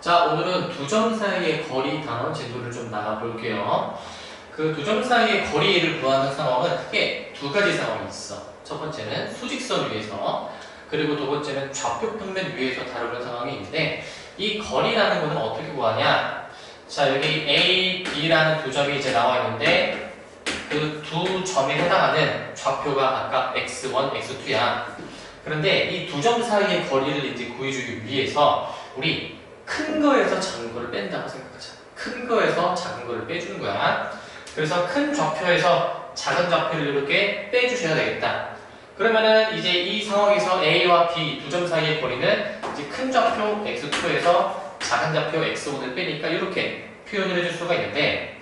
자, 오늘은 두 점 사이의 거리 단원 제도를 좀 나가볼게요. 그 두 점 사이의 거리를 구하는 상황은 크게 두 가지 상황이 있어. 첫 번째는 수직선 위에서, 그리고 두 번째는 좌표 평면 위에서 다루는 상황이 있는데, 이 거리라는 거는 어떻게 구하냐? 자, 여기 A, B라는 두 점이 이제 나와 있는데, 그 두 점에 해당하는 좌표가 아까 x1, x2야. 그런데 이 두 점 사이의 거리를 이제 구해주기 위해서 우리 큰 거에서 작은 거를 뺀다고 생각하자. 큰 거에서 작은 거를 빼주는 거야. 그래서 큰 좌표에서 작은 좌표를 이렇게 빼주셔야 되겠다. 그러면은 이제 이 상황에서 A와 B 두 점 사이의 거리는 이제 큰 좌표 x2에서 작은 좌표 x1을 빼니까 이렇게 표현을 해줄 수가 있는데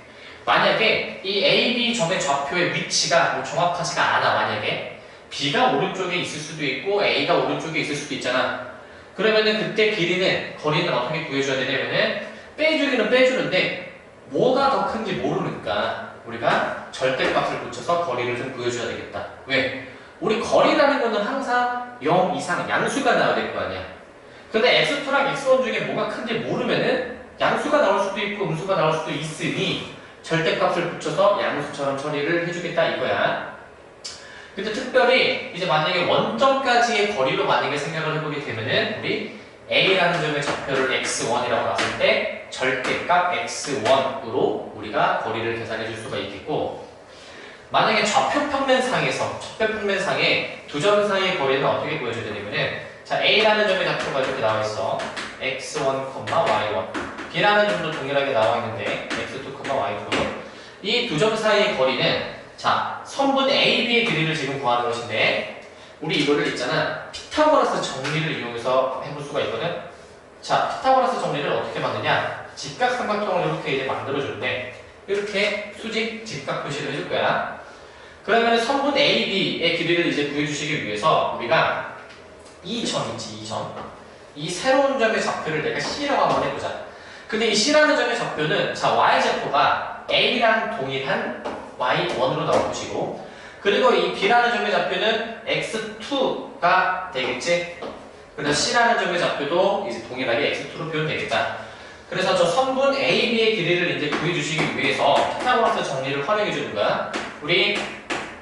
만약에 이 A, B 점의 좌표의 위치가 뭐 정확하지가 않아 만약에 B가 오른쪽에 있을 수도 있고 A가 오른쪽에 있을 수도 있잖아 그러면은 그때 길이는 거리는 어떻게 구해줘야 되냐면은 빼주기는 빼주는데 뭐가 더 큰지 모르니까 우리가 절대값을 붙여서 거리를 좀 구해줘야 되겠다 왜? 우리 거리라는 거는 항상 0 이상 양수가 나와야 될 거 아니야 근데 x2랑 x1 중에 뭐가 큰지 모르면은 양수가 나올 수도 있고 음수가 나올 수도 있으니 절대값을 붙여서 양수처럼 처리를 해주겠다 이거야. 근데 특별히 이제 만약에 원점까지의 거리로 만약에 생각을 해보게 되면은 우리 A라는 점의 좌표를 x1이라고 놨을 때 절대값 x1으로 우리가 거리를 계산해 줄 수가 있겠고 만약에 좌표 평면상에서 좌표 평면상에 두 점 사이의 거리는 어떻게 구해줘야 되냐면은 자 A라는 점의 좌표가 이렇게 나와 있어. X1, y1. B라는 점도 동일하게 나와 있는데 x2, y2. 이 두 점 사이의 거리는 자 선분 AB의 길이를 지금 구하는 것인데 우리 이거를 있잖아. 피타고라스 정리를 이용해서 해볼 수가 있거든. 자 피타고라스 정리를 어떻게 만드냐? 직각삼각형을 이렇게 이제 만들어주는데 이렇게 수직 직각 표시를 해줄 거야. 그러면 선분 AB의 길이를 이제 구해주시기 위해서 우리가 이점 있지 이 점? 이 새로운 점의 좌표를 내가 C라고 한번 해보자. 근데 이 C라는 점의 좌표는 자 Y좌표가 A랑 동일한 Y1으로 나올 것이고 그리고 이 B라는 점의 좌표는 X2가 되겠지? 그래서 C라는 점의 좌표도 이제 동일하게 X2로 표현되겠다. 그래서 저 선분 AB의 길이를 이제 구해주시기 위해서 피타고라스 정리를 활용해 주는 거야. 우리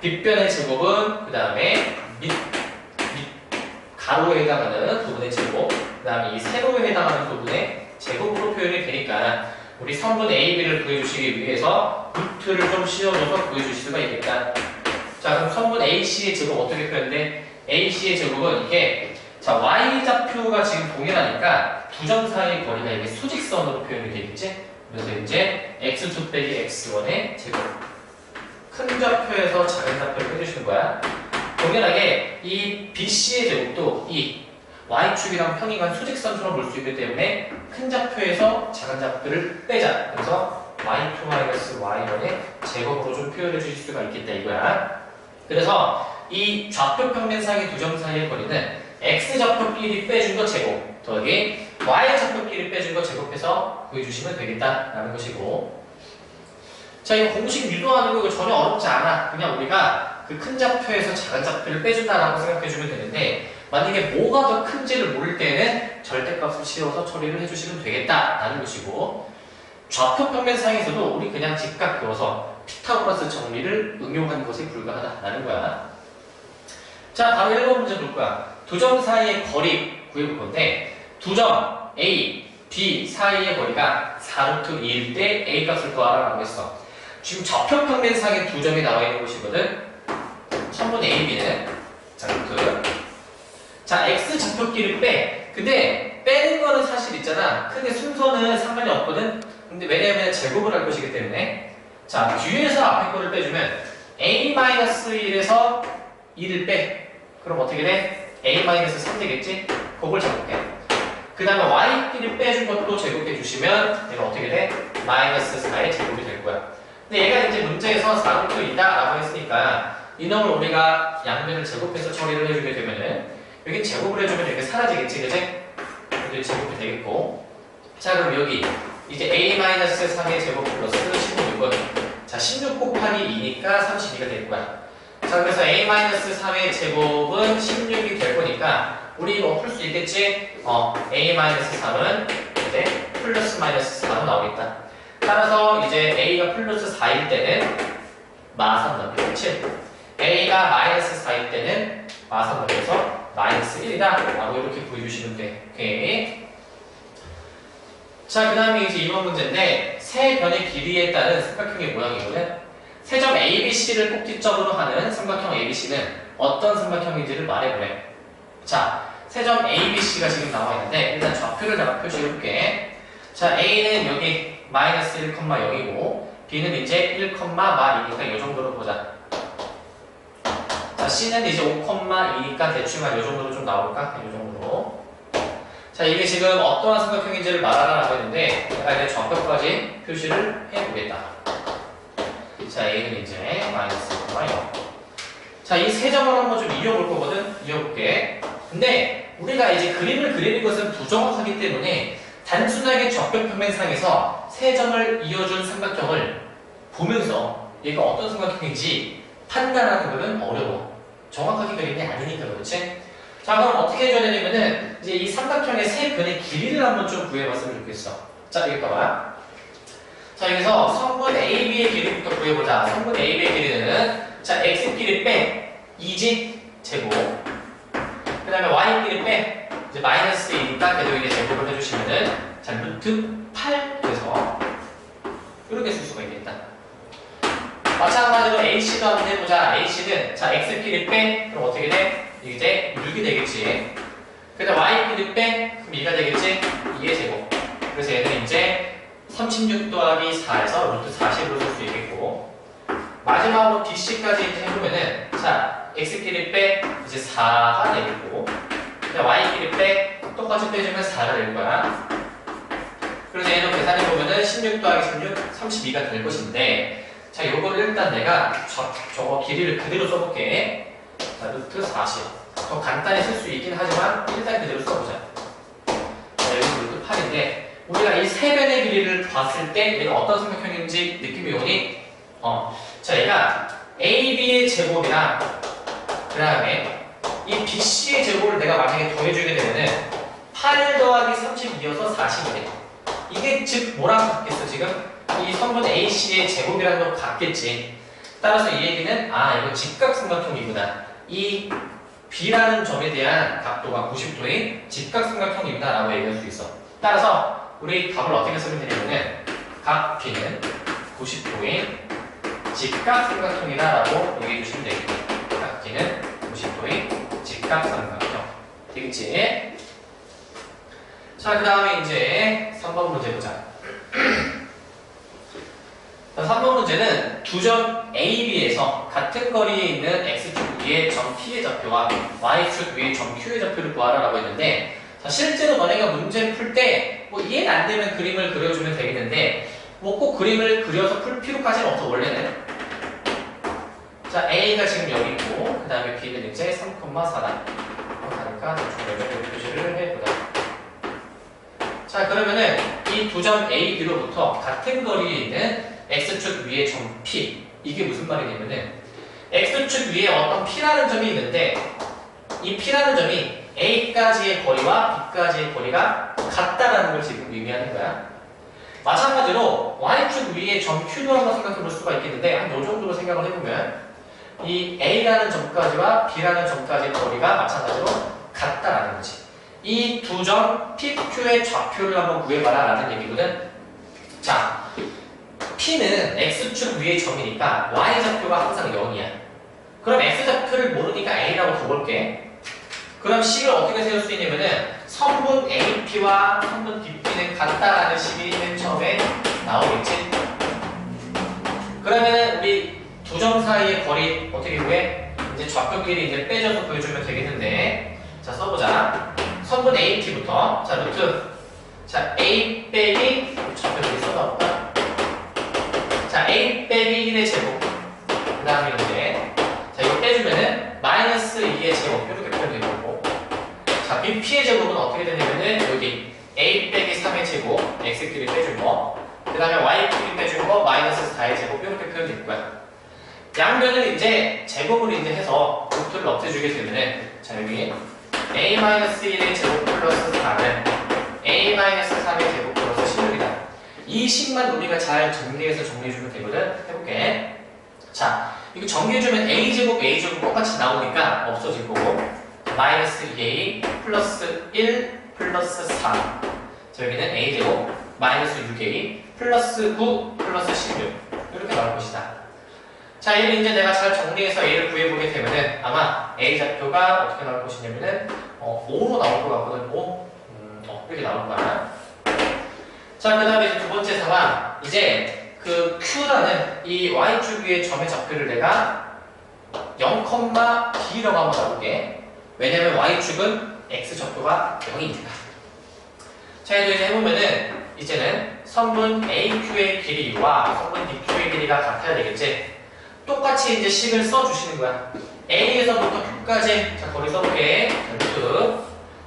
빗변의 제곱은 그 다음에 밑, 밑 가로에 해당하는 부분의 제곱 그 다음에 이 세로에 해당하는 부분의 제곱으로 표현이 되니까 우리 선분 AB를 구해주시기 위해서 루트를 좀 씌워줘서 구해주실 수가 있겠다. 자, 그럼 선분 AC의 제곱 어떻게 표현돼? AC의 제곱은 이게 자 Y좌표가 지금 동일하니까 두 점 사이의 거리가 이게 수직선으로 표현이 되겠지? 그래서 이제 X2 빼기 X1의 제곱 큰 좌표에서 작은 좌표를 빼주시는 거야. 동일하게 이 BC의 제곱도 이 y축이랑 평행한 수직선처럼 볼 수 있기 때문에 큰 좌표에서 작은 좌표를 빼자. 그래서 y2-y1의 제곱으로 좀 표현해 주실 수가 있겠다 이거야. 그래서 이 좌표 평면상의 두 점 사이의 거리는 x좌표끼리 빼준 거 제곱 더하기 y좌표끼리 빼준 거 제곱해서 구해주시면 되겠다라는 것이고 자, 이 공식 유도하는 거 전혀 어렵지 않아. 그냥 우리가 그 큰 좌표에서 작은 좌표를 빼준다라고 생각해주면 되는데 만약에 뭐가 더 큰지를 모를 때는 절대값을 씌워서 처리를 해주시면 되겠다라는 것이고 좌표 평면상에서도 우리 그냥 직각 그어서 피타고라스 정리를 응용하는 것에 불과하다라는 거야. 자, 바로 1번 문제 볼 거야. 두 점 사이의 거리 구해볼 건데 두 점 A, B 사이의 거리가 4루트 2일 때 A 값을 구하라고 했어. 지금 좌표 평면상에 두 점이 나와 있는 곳이거든. 선분 A, B는 자, 루트 자, x 좌표끼리 빼. 근데 빼는 거는 사실 있잖아. 크게 순서는 상관이 없거든. 근데 왜냐하면 제곱을 할 것이기 때문에. 자, 뒤에서 앞에 거를 빼주면 a-1에서 2를 빼. 그럼 어떻게 돼? a-3 되겠지? 그걸 제곱해. 그 다음에 y끼리 빼준 것도 제곱해 주시면 얘가 어떻게 돼? 마이너스 4의 제곱이 될 거야. 근데 얘가 이제 문제에서 4루트 2다 라고 했으니까 이놈을 우리가 양면을 제곱해서 처리를 해주게 되면은 여기 제곱을 해주면 이렇게 사라지겠지, 그지? 여기 제곱이 되겠고. 자, 그럼 여기 이제 a-3의 제곱 플러스 16이거든. 자, 16 곱하기 2니까 32가 될 거야. 자, 그래서 a-3의 제곱은 16이 될 거니까 우리 이거 풀수 있겠지? 어, a-3은 이제 플러스 마이너스 4로 나오겠다. 따라서 이제 a가 플러스 4일 때는 마산더비에서 7. a가 마이너스 4일 때는 마산더비에서 마이너스 1이다. 라고 이렇게 보여주시면 돼. 오케이. 자, 그 다음에 이제 이번 문제인데 세 변의 길이에 따른 삼각형의 모양이거든. 세 점 ABC를 꼭지점으로 하는 삼각형 ABC는 어떤 삼각형인지를 말해보래. 자, 세 점 ABC가 지금 나와 있는데 일단 좌표를 내가 표시해볼게. 자, A는 여기 마이너스 1,0이고 B는 이제 1,2니까 이 정도로 보자. 자, C는 이제 5,2니까 대충 한이 정도로 좀 나올까? 이 정도로. 자, 이게 지금 어떠한 삼각형인지를 말하라고 했는데 내가 이제 좌표까지 표시를 해보겠다. 자, A는 이제 마이너스 1,0. 자, 이 세 점을 한번 좀 이어볼 거거든? 이어볼게. 근데 우리가 이제 그림을 그리는 것은 부정확하기 때문에 단순하게 좌표평면상에서 세 점을 이어준 삼각형을 보면서 얘가 어떤 삼각형인지 판단하는 것은 어려워. 정확하게 게 아니니까 그렇지? 자 그럼 어떻게 해줘야 되냐면은 이제 이 삼각형의 세 변의 길이를 한번 좀 구해봤으면 좋겠어. 자 여기 봐봐. 자 여기서 성분 AB의 길이부터 구해보자. 성분 AB의 길이는 자 x 길이 빼 2지 제곱. 그 다음에 y 길이 빼 이제 마이너스 2니까 계속 이제 제곱을 해주시면은 자 루트 8 돼서 이렇게 쓸 수가 있겠다. 마찬가지로 AC도 한번 해보자. AC는 자 x 길이 빼 그럼 어떻게 돼? 이제 6이 되겠지. 그 다음 y 길이 빼 그럼 2가 되겠지. 2의 제곱. 그래서 얘는 이제 36 더하기 4에서 루트 40으로 쓸 수 있겠고 마지막으로 BC까지 해보면은 자 x끼리 빼 이제 4가 되겠고 그다음 y끼리 빼 똑같이 빼주면 4가 될 거야 그래서 얘는 계산해 보면은 16 더하기 16 32가 될 것인데 자 요거를 일단 내가 저, 저거 길이를 그대로 써볼게 자 루트 40 더 간단히 쓸 수 있긴 하지만 일단 그대로 써보자 자 여기 루트 8인데 우리가 이 세 변의 길이를 봤을 때 얘가 어떤 삼각형인지 느낌이 오니 어, 자 얘가 AB의 제곱이랑 그 다음에 이 BC의 제곱을 내가 만약에 더해주게 되면은 8 더하기 32여서 40이 돼. 이게 즉 뭐랑 같겠어 지금? 이 성분 AC의 제곱이라는 거 같겠지. 따라서 이 얘기는 아 이거 직각삼각형이구나. 이 B라는 점에 대한 각도가 90도인 직각삼각형이구나 라고 얘기할 수 있어. 따라서 우리 답을 어떻게 쓰면 되냐면은 각 B는 90도인 직각삼각형이다 라고 얘기해 주시면 되겠고 각 B는 90도인 직각삼각형 되겠지? 자, 그 다음에 이제 3번 문제 보자. 자, 3번 문제는 두 점 A, B에서 같은 거리에 있는 X축 위의 점 P의 좌표와 Y축 위의 점 Q의 좌표를 구하라라고 했는데 자, 실제로 너네가 문제를 풀때 뭐 이해가 안 되면 그림을 그려주면 되겠는데 뭐 꼭 그림을 그려서 풀 필요까지는 없어 원래는. 자 A가 지금 여기 있고 그 다음에 B는 이제 3,4다 그러니까 대충 표시를 해보자. 자 그러면은 이 두 점 A, B로부터 같은 거리에 있는 X축 위의 점 P 이게 무슨 말이냐면은 X축 위에 어떤 P라는 점이 있는데 이 P라는 점이 A까지의 거리와 B까지의 거리가 같다라는 걸 지금 의미하는 거야. 마찬가지로 Y축 위에 점 Q도 한번 생각해 볼 수가 있겠는데 한 요 정도로 생각을 해보면 이 A라는 점까지와 B라는 점까지의 거리가 마찬가지로 같다라는 거지. 이 두 점 PQ의 좌표를 한번 구해봐라 라는 얘기거든. 자, P는 X축 위의 점이니까 Y좌표가 항상 0이야. 그럼 X좌표를 모르니까 A라고 둬볼게. 그럼 식을 어떻게 세울 수 있냐면은 성분 AP와 성분 BP는 같다라는 식이 맨 처음에 나오겠지? 그러면 우리 두 점 사이의 거리 어떻게 구해? 이제 좌표끼리 이제 빼줘서 보여주면 되겠는데 자 써보자 성분 AP부터 자 루트 자 A 빼기 좌표 여기 써놔볼까? 자 A 빼기 1의 제곱. 그 다음에 이제 자 이거 빼주면은 마이너스 2의 제곱 이렇게 표현되는 거고. 자 BP의 제곱은 어떻게 되냐면은 여기 A 빼기 3의 제곱 X끼리 빼준 거 그 다음에 Y끼리 빼준 거 마이너스 4의 제곱 이렇게 거야. 양변을 이제 제곱을 이제 해서 루트를 없애주게 되면은 자 여기 A-1의 제곱 플러스 4는 A-3의 제곱 이 식만 우리가 잘 정리해서 정리해주면 되거든. 해볼게. 자, 이거 정리해주면 a제곱 a제곱 똑같이 나오니까 없어질 거고 마이너스 2a 플러스 1 플러스 4 자, 여기는 a제곱 마이너스 6a 플러스 9 플러스 16 이렇게 나올 것이다. 자, 얘를 이제 내가 잘 정리해서 a를 구해보게 되면은 아마 a 좌표가 어떻게 나올 것이냐면은 어, 5로 나올 것 같거든. 5? 음, 어, 이렇게 나올 거야. 자, 그 다음에 두 번째 상황. 이제 그 Q라는 이 Y축 위의 점의 좌표를 내가 0,B라고 한번 놔볼게. 왜냐면 Y축은 X 좌표가 0이니까. 자, 이제 해보면은 이제는 선분 AQ의 길이와 선분 BQ의 길이가 같아야 되겠지? 똑같이 이제 식을 써주시는 거야. A에서부터 Q까지. 자, 거리 써볼게.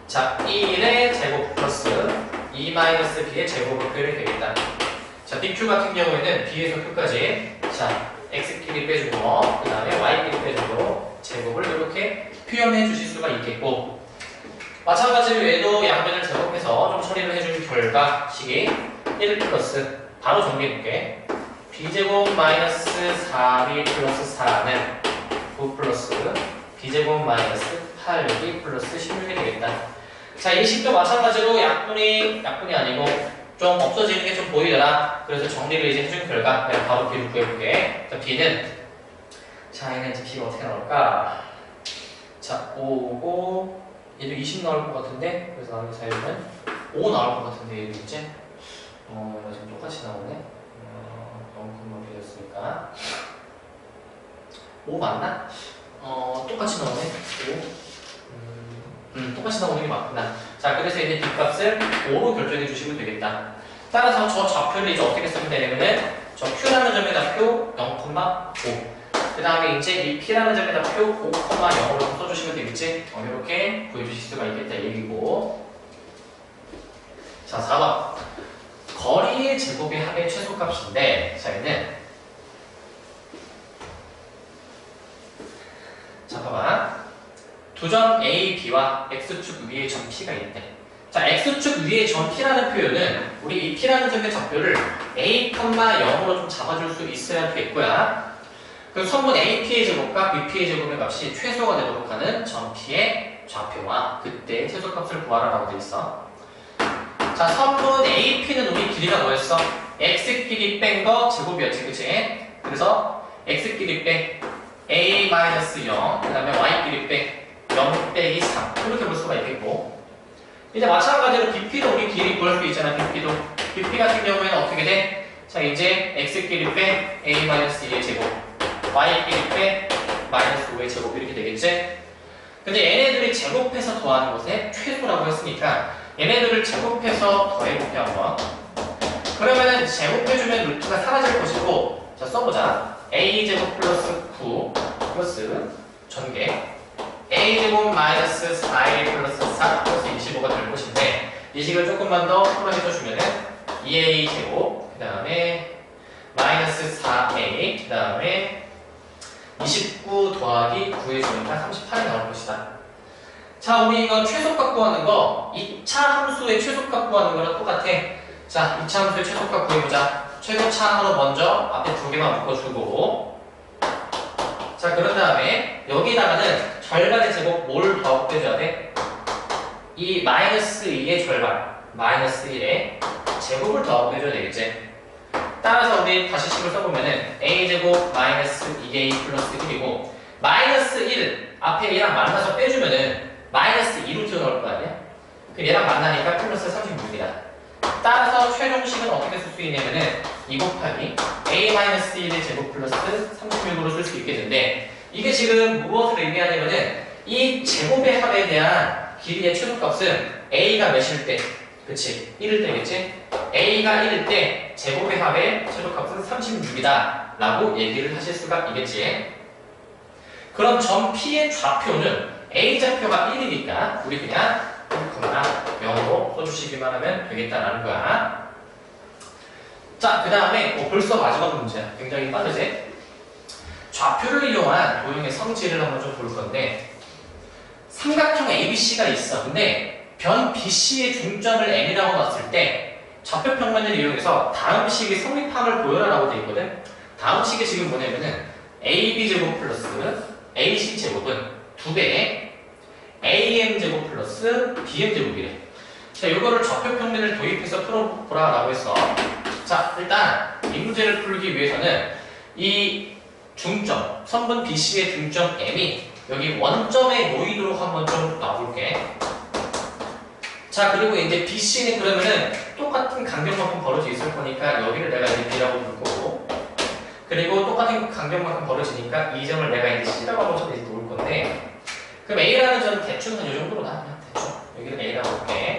자, 1의 제곱 플러스 2-b의 제곱을 되겠다. 자, BQ 같은 경우에는 B에서 Q까지. 자, X끼리 빼주고, 그 다음에 Y끼리 빼주고, 제곱을 이렇게 표현해 주실 수가 있겠고, 마찬가지로 얘도 양변을 제곱해서 좀 처리를 해준 결과 식이 1 플러스, 바로 정리해볼게. B제곱 마이너스 4B 플러스 4는 9 플러스 B제곱 마이너스 8B 플러스 16이 되겠다. 자, 이 식도 마찬가지로 약분이, 약분이 아니고 좀 없어지는 게 좀 보이더라. 그래서 정리를 이제 해준 결과 내가 바로 B를 구해볼게. 자, B는 자, 얘는 이제 B가 어떻게 나올까? 자, 5고 얘도 20 나올 것 같은데 그래서 나머지 사이는 5 나올 것 같은데 얘도 이제 어, 지금 똑같이 나오네. 어, 0,5 비렸으니까 5 맞나? 어, 똑같이 나오네. 5. 음, 음, 똑같이 나오는 게 맞구나. 자, 그래서 이제 뒷값을 5로 결정해 주시면 되겠다. 따라서 저 좌표를 이제 어떻게 쓰면 되냐면은 저 Q라는 점에다 표 0,5. 그 다음에 이제 이 P라는 점에다 표 5,0으로 써주시면 되겠지? 어, 이렇게 구해주실 수가 있겠다 얘기고. 자, 4번. 거리의 제곱의 합의 최소값인데, 자, 얘는 자, 봐봐. 두 점 A, B와 X축 위에 점 P가 있대. 자, X축 위에 점 P라는 표현은 우리 이 P라는 점의 좌표를 A, 0으로 좀 잡아줄 수 있어야 되겠고요. 그 선분 AP의 제곱과 BP의 제곱의 값이 최소가 되도록 하는 점 P의 좌표와 그때 최소값을 구하라라고 되어 있어. 자, 선분 AP는 우리 길이가 뭐였어? X끼리 뺀 거 제곱이었지, 그치? 그래서 X끼리 뺀 A-0, 그 다음에 Y끼리 뺀 0 빼기 3 이렇게 볼 수가 있겠고. 이제 마찬가지로 BP도 우리 길이 구할 수 있잖아 BP도. BP 같은 경우에는 어떻게 돼? 자 이제 X끼리 빼 A-2의 제곱 Y끼리 빼 마이너스 5의 제곱 이렇게 되겠지? 근데 얘네들이 제곱해서 더하는 것에 최소라고 했으니까 얘네들을 제곱해서 더해볼게 한번. 그러면은 제곱해주면 루트가 사라질 것이고 자 써보자. A제곱 플러스 9 플러스 전개 a제곱 마이너스 4a 플러스 4 플러스 25가 될 것인데 이 식을 조금만 더 풀어해줘주면은 2a제곱 그 다음에 마이너스 4a 그 다음에 29 더하기 9의 주니까 38이 나올 것이다. 자 우리 이거 최소값 구하는 거 2차 함수의 최소값 구하는 거랑 똑같아. 자 2차 함수의 최소값 구해보자. 최소차항으로 먼저 앞에 두 개만 묶어주고 자 그런 다음에 여기다가는 절반의 제곱 뭘 더곱해줘야 돼? 이 마이너스 2의 절반 마이너스 1의 제곱을 더곱해줘야 되겠지 따라서 우리 다시 식을 써보면은 a제곱 마이너스 2a 플러스 1이고 마이너스 1 앞에 얘랑 만나서 빼주면은 마이너스 2루트 나올 거 아니야? 그 얘랑 만나니까 플러스 36이다 따라서 최종식은 어떻게 쓸 수 있냐면은 2 곱하기 a-1의 제곱 플러스 36으로 쓸 수 있겠는데 이게 지금 무엇을 의미하냐면은 이 제곱의 합에 대한 길이의 최소값은 a가 몇일 때? 그치? 1일 때겠지 a가 1일 때 제곱의 합의 최소값은 36이다 라고 얘기를 하실 수가 있겠지. 그럼 점 P의 좌표는 a 좌표가 1이니까 우리 그냥 1,0으로 써주시기만 하면 되겠다라는 거야. 자, 그 다음에 어, 벌써 마지막 문제야. 굉장히 빠르지? 좌표를 이용한 도형의 성질을 한번 좀 볼 건데 삼각형 ABC가 있어. 근데 변 BC의 중점을 N이라고 놨을 때 좌표 평면을 이용해서 다음 식의 성립함을 보여라라고 되어 있거든. 다음 식이 지금 뭐냐면은 AB 제곱 플러스 AC 제곱은 두 배의 AM 제곱 플러스 BM 제곱이래. 자, 이거를 좌표 평면을 도입해서 풀어보라라고 했어. 자, 일단 이 문제를 풀기 위해서는 이 중점, 선분 BC의 중점 M이 여기 원점에 모이도록 한번 좀 놔볼게. 자, 그리고 이제 BC는 그러면은 똑같은 간격만큼 벌어져 있을 거니까 여기를 내가 이제 B라고 부를 거고, 그리고 똑같은 간격만큼 벌어지니까 이 점을 내가 이제 C라고 한번 이제 놓을 건데, 그럼 A라는 점은 대충 한이 정도로 나, 그냥 대충. 여기를 A라고 할게.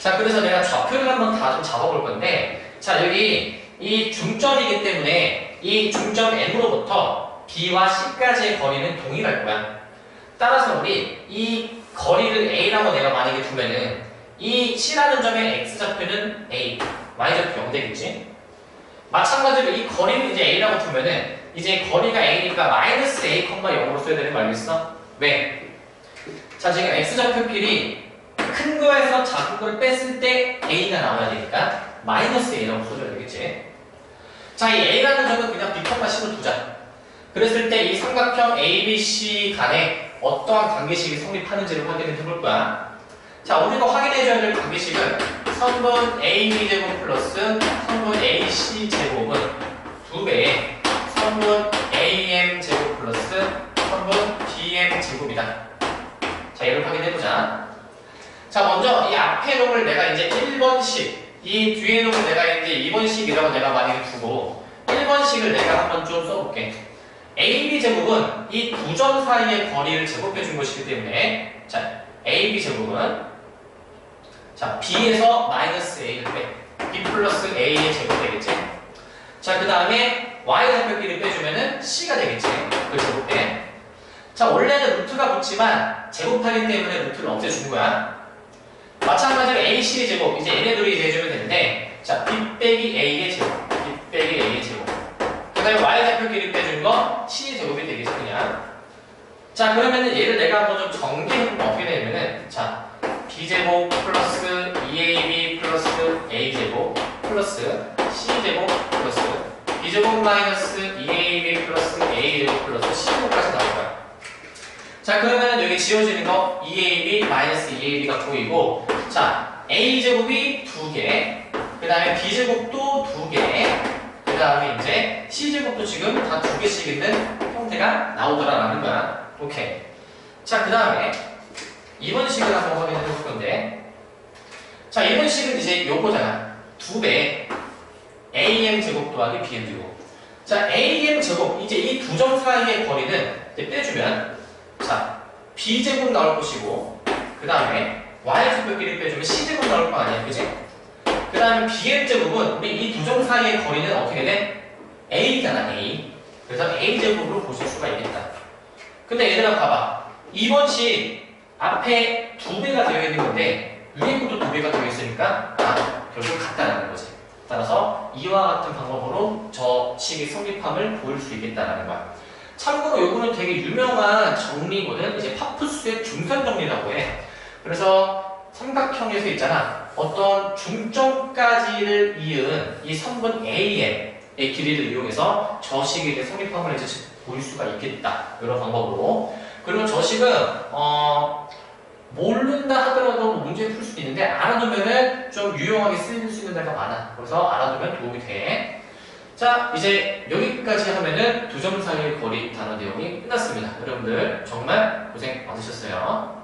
자, 그래서 내가 좌표를 한번 다 좀 잡아볼 건데, 자, 여기 이 중점이기 때문에 이 중점 M으로부터 B와 C까지의 거리는 동일할 거야. 따라서 우리 이 거리를 A라고 내가 만약에 두면은 이 C라는 점의 X좌표는 A, Y좌표 0 되겠지? 마찬가지로 이 거리를 이제 A라고 두면은 이제 거리가 A니까 마이너스 A, 0으로 써야 되는 거 알겠어? 왜? 자, 지금 X좌표끼리 큰 거에서 작은 걸 뺐을 때 A가 나와야 되니까 마이너스 A라고 써줘야 되겠지? 자, 이 A라는 점은 그냥 B값과 C로 두자. 그랬을 때 이 삼각형 ABC 간에 어떠한 관계식이 성립하는지를 확인해 볼 거야. 자, 우리가 확인해줘야 될 관계식은 선분 AB 제곱 플러스 선분 AC 제곱은 두 배의 선분 제곱이다. 자, 이걸 확인해보자. 자, 먼저 이 앞에 놈을 내가 이제 1번식, 이 뒤에 놈을 내가 이제 2번식이라고 내가 만약에 두고 1번식을 내가 한번 좀 써볼게. AB 제곱은 이 두 점 사이의 거리를 제곱해 준 것이기 때문에 자, AB 제곱은 자, B에서 마이너스 A를 빼. B 플러스 A의 제곱 되겠지? 자, 그 다음에 Y 좌표끼리 빼주면은 C가 되겠지? 그 제곱 때. 자, 원래는 루트가 붙지만 제곱하기 때문에 루트를 없애주는 거야. 마찬가지로 AC 제곱, 이제 얘네들이 이제 해주면 되는데, 자, B 빼기 A의 제곱, B 빼기 A의 제곱. 그 다음에 y좌표끼리 빼준 거 c의 제곱이 되겠죠 그냥 자 그러면은 얘를 내가 한번 좀 정리해보면 어떻게 되냐면은 자 b제곱 플러스 2ab 플러스 a제곱 플러스 c제곱 플러스 b제곱 마이너스 2ab 플러스 a제곱 플러스 c제곱까지 나올 거야 자 그러면은 여기 지워지는 거 2ab 마이너스 2ab가 보이고 자 a제곱이 2개 그 다음에 b제곱도 2개 그 다음에 이제 C제곱도 지금 다두 개씩 있는 형태가 나오더라라는 거야. 오케이. 자, 그 다음에 이번 식을 한번 확인해 볼 건데. 자, 이번 식은 이제 요거잖아. 두 배. AM 제곱 더하기 BM 제곱. 자, AM 제곱. 이제 이 두 점 사이의 거리는 빼주면, 자, B 제곱 나올 것이고, 그 다음에 Y 제곱끼리 빼주면 C 제곱 나올 거 아니야, 그지? 그 다음에 BM제곱은 우리 이 두 점 사이의 거리는 어떻게 돼? A잖아, A. 그래서 A제곱으로 보실 수가 있겠다. 근데 얘들아 봐봐. 2번식 앞에 두 배가 되어 있는 건데 위에 것도 두 배가 되어 있으니까 아, 결국 같다라는 거지. 따라서 이와 같은 방법으로 저 식의 성립함을 보일 수 있겠다라는 거야. 참고로 요거는 되게 유명한 정리거든. 이제 파푸스의 중선 정리라고 해. 그래서 삼각형에서 있잖아. 어떤 중점까지를 이은 이 선분 AM의 길이를 이용해서 저 식에 대해 성립함을 이제 보일 수가 있겠다. 이런 방법으로. 그리고 저 식은, 어, 모른다 하더라도 문제 풀 수도 있는데, 알아두면은 좀 유용하게 쓰일 수 있는 데가 많아. 그래서 알아두면 도움이 돼. 자, 이제 여기까지 하면은 두 점 사이의 거리 단어 내용이 끝났습니다. 여러분들 정말 고생 많으셨어요.